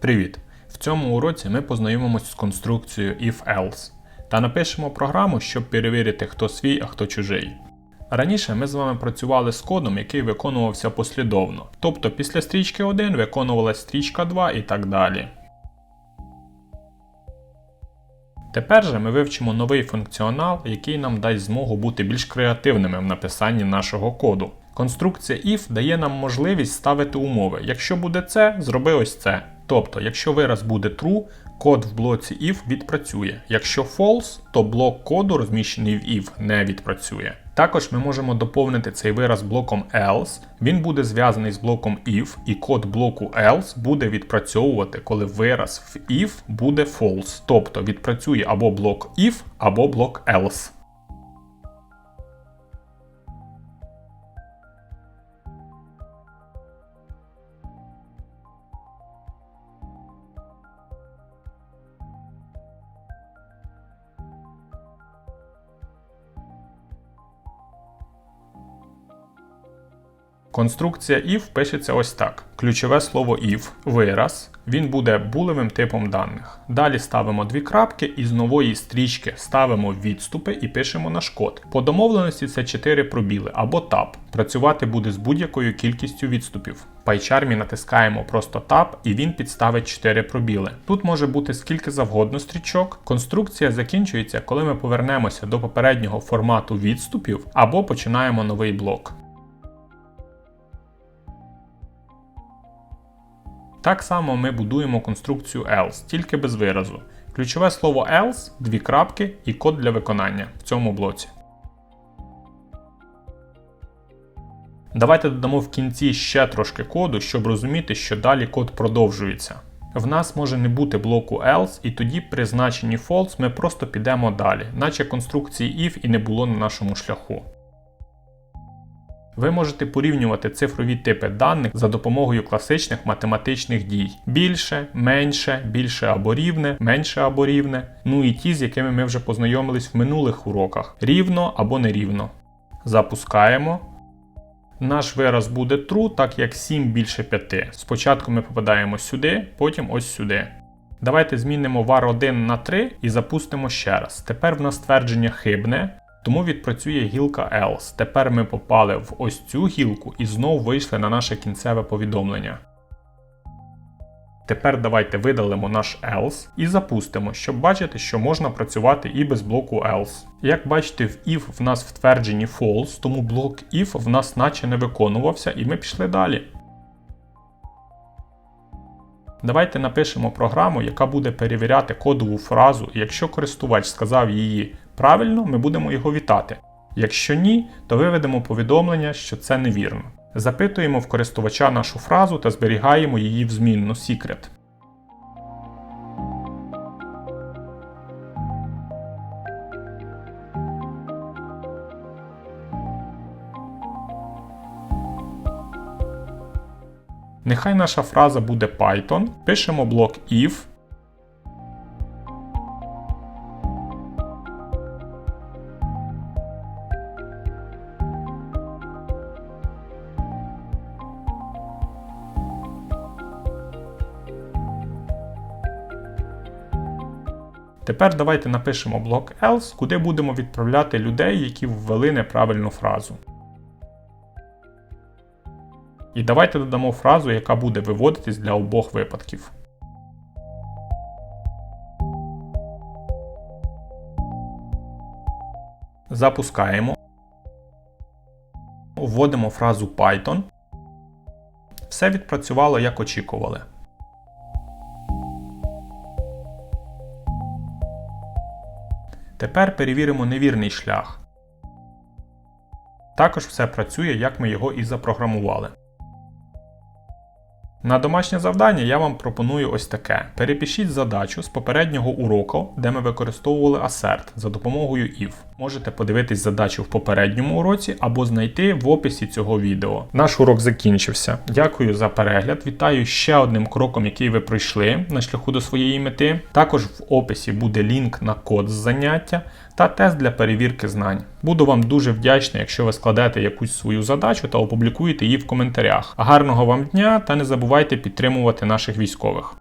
Привіт! В цьому уроці ми познайомимося з конструкцією if-else та напишемо програму, щоб перевірити, хто свій, а хто чужий. Раніше ми з вами працювали з кодом, який виконувався послідовно, тобто після стрічки 1 виконувалась стрічка 2 і так далі. Тепер же ми вивчимо новий функціонал, який нам дасть змогу бути більш креативними в написанні нашого коду. Конструкція if дає нам можливість ставити умови. Якщо буде це, зроби ось це. Тобто, якщо вираз буде true, код в блоці if відпрацює. Якщо false, то блок коду, розміщений в if, не відпрацює. Також ми можемо доповнити цей вираз блоком else. Він буде зв'язаний з блоком if, і код блоку else буде відпрацьовувати, коли вираз в if буде false. Тобто відпрацює або блок if, або блок else. Конструкція if пишеться ось так: ключове слово if, вираз, він буде булевим типом даних. Далі ставимо дві крапки і з нової стрічки ставимо відступи і пишемо наш код. По домовленості це 4 пробіли або tab. Працювати буде з будь-якою кількістю відступів. В PyCharm натискаємо просто Tab і він підставить 4 пробіли. Тут може бути скільки завгодно стрічок. Конструкція закінчується, коли ми повернемося до попереднього формату відступів або починаємо новий блок. Так само ми будуємо конструкцію else, тільки без виразу. Ключове слово else, дві крапки і код для виконання в цьому блоці. Давайте додамо в кінці ще трошки коду, щоб розуміти, що далі код продовжується. В нас може не бути блоку else, і тоді при значенні false ми просто підемо далі, наче конструкції if і не було на нашому шляху. Ви можете порівнювати цифрові типи даних за допомогою класичних математичних дій: більше, менше, більше або рівне, менше або рівне, ну і ті, з якими ми вже познайомились в минулих уроках: рівно або нерівно. Запускаємо. Наш вираз буде true, так як 7 більше 5. Спочатку ми попадаємо сюди, потім ось сюди. Давайте змінимо var 1 на 3 і запустимо ще раз. Тепер в нас твердження хибне, тому відпрацює гілка else. Тепер ми попали в ось цю гілку і знову вийшли на наше кінцеве повідомлення. Тепер давайте видалимо наш else і запустимо, щоб бачити, що можна працювати і без блоку else. Як бачите, в if в нас в твердженні false, тому блок if в нас наче не виконувався, і ми пішли далі. Давайте напишемо програму, яка буде перевіряти кодову фразу, і якщо користувач сказав її правильно, ми будемо його вітати. Якщо ні, то виведемо повідомлення, що це невірно. Запитуємо в користувача нашу фразу та зберігаємо її в змінну secret. Нехай наша фраза буде Python. Пишемо блок if. Тепер давайте напишемо блок else, куди будемо відправляти людей, які ввели неправильну фразу. І давайте додамо фразу, яка буде виводитись для обох випадків. Запускаємо. Вводимо фразу Python. Все відпрацювало як очікували. Тепер перевіримо невірний шлях. Також все працює, як ми його і запрограмували. На домашнє завдання я вам пропоную ось таке: перепишіть задачу з попереднього уроку, де ми використовували assert за допомогою if. Можете подивитись задачу в попередньому уроці або знайти в описі цього відео. Наш урок закінчився. Дякую за перегляд. Вітаю ще одним кроком, який ви пройшли на шляху до своєї мети. Також в описі буде лінк на код з заняття та тест для перевірки знань. Буду вам дуже вдячний, якщо ви складете якусь свою задачу та опублікуєте її в коментарях. Гарного вам дня та не забувайте підтримувати наших військових.